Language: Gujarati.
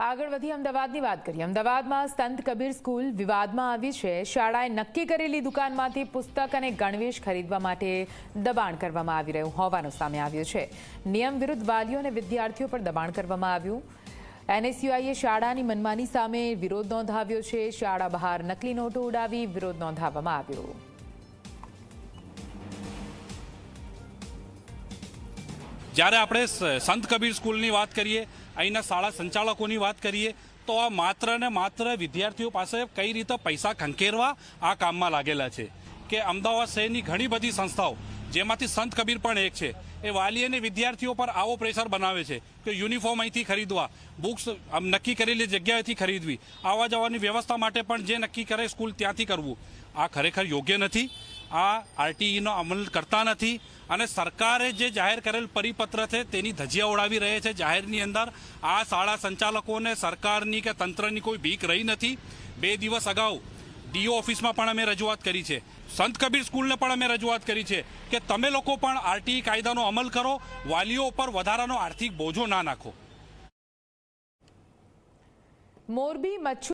આગળ વધી અમદાવાદની વાત કરીએ. અમદાવાદમાં સંત કબીર સ્કૂલ વિવાદમાં આવી છે. શાળાએ નક્કી કરેલી દુકાનમાંથી પુસ્તક અને ગણવેશ ખરીદવા માટે દબાણ કરવામાં આવી રહ્યું હોવાનું સામે આવ્યું છે. નિયમ વિરુદ્ધ વાલીઓ અને વિદ્યાર્થીઓ પર દબાણ કરવામાં આવ્યું. એનએસયુઆઈએ શાળાની મનમાની સામે વિરોધ નોંધાવ્યો છે. શાળા બહાર નકલી નોટો ઉડાવી વિરોધ નોંધાવવામાં આવ્યો. જ્યારે આપણે સંત કબીર સ્કૂલની વાત કરીએ, અહીંના શાળા સંચાલકોની વાત કરીએ, તો આ માત્ર ને માત્ર વિદ્યાર્થીઓ પાસે કઈ રીતે પૈસા ખંખેરવા આ કામમાં લાગેલા છે? કે અમદાવાદ શહેરની ઘણી બધી સંસ્થાઓ, જેમાંથી સંત કબીર પણ એક છે, એ વાલી અને વિદ્યાર્થીઓ પર આવો પ્રેશર બનાવે છે કે યુનિફોર્મ અહીંથી ખરીદવા, બુક્સ નક્કી કરેલી જગ્યાએથી ખરીદવી, આવવા જવાની વ્યવસ્થા માટે પણ જે નક્કી કરે સ્કૂલ ત્યાંથી કરવું. આ ખરેખર યોગ્ય નથી. આ આરટીઈનો અમલ કરતા નથી. અને સરકારે જે જાહેર કરેલ પરિપત્ર છે, તેની ધજિયા ઉડાવી રહે છે. જાહેરની અંદર આ શાળા સંચાલકોને સરકારની કે તંત્રની કોઈ ભીખ રહી નથી. બે દિવસ અગાઉ ડીઓ ઓફિસમાં પણ અમે રજૂઆત કરી છે. સંત કબીર સ્કૂલને પણ અમે રજૂઆત કરી છે કે તમે લોકો પણ આરટીઈ કાયદાનો અમલ કરો, વાલીઓ ઉપર વધારાનો આર્થિક બોજો ના નાખો. મોરબી મચ્છુ